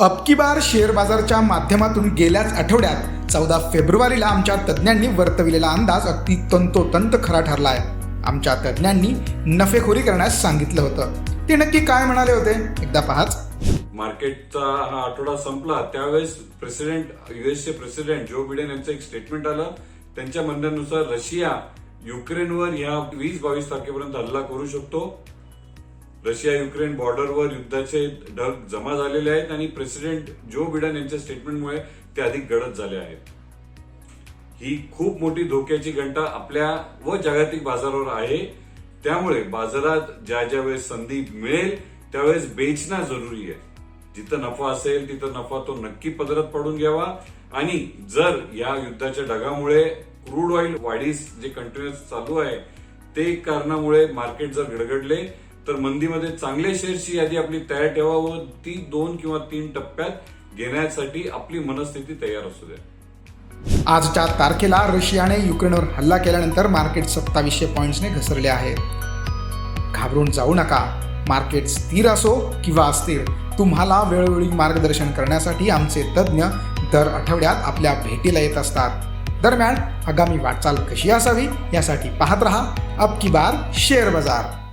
अबकी बार शेअर बाजारच्या माध्यमातून गेल्याच आठवड्यात चौदा फेब्रुवारीला आमच्या तज्ज्ञांनी वर्तविलेला अंदाज अगदी तंतोतंत खरा ठरला आहे आमच्या तज्ज्ञांनी नफेखोरी करण्यास सांगितलं होतं. ते नक्की काय म्हणाले होते? एकदा पाहाच. मार्केटचा हा आठवडा संपला. त्यावेळेस प्रेसिडेंट युएसचे प्रेसिडेंट जो बिडेन यांचं एक स्टेटमेंट आलं. त्यांच्या म्हणण्यानुसार रशिया युक्रेनवर ह्या वीस बावीस तारखेपर्यंत हल्ला करू शकतो. रशिया युक्रेन बॉर्डरवर युद्धाचे ढग जमा झालेले आहेत आणि प्रेसिडेंट जो बिडन यांच्या स्टेटमेंटमुळे ते अधिक गडद झाले आहेत. ही खूप मोठी धोक्याची घंटा आपल्या व जागतिक बाजारावर आहे. त्यामुळे बाजारात ज्या ज्या वेळेस संधी मिळेल त्यावेळेस बेचणं जरुरी आहे. जिथं नफा असेल तिथं नफा तो नक्की पदरात पडून घ्यावा. आणि जर या युद्धाच्या ढगामुळे क्रूड ऑइल वाढीस जे कंटिन्युअस चालू आहे ते कारणामुळे मार्केट जर गडगडले तर मंदीमध्ये चांगल्या शेअर्सची यादी आपली तयार ठेवा व ती दोन किंवा तीन टप्प्यात घेण्यासाठी आपली मनस्थिती तयार असू द्या. आजच्या तारखेला रशियाने युक्रेनवर हल्ला केल्यानंतर मार्केट सत्तावीसशे पॉईंट्सने घसरले आहे. घाबरून जाऊ नका. मार्केट स्थिर असो किंवा अस्थिर तुम्हाला वेळोवेळी मार्गदर्शन करण्यासाठी आमचे तज्ज्ञ दर आठवड्यात आपल्या भेटीला येत असतात. दरम्यान आगामी वाटचाल कशी असावी यासाठी पाहत रहा. अब की बार शेअर बाजार.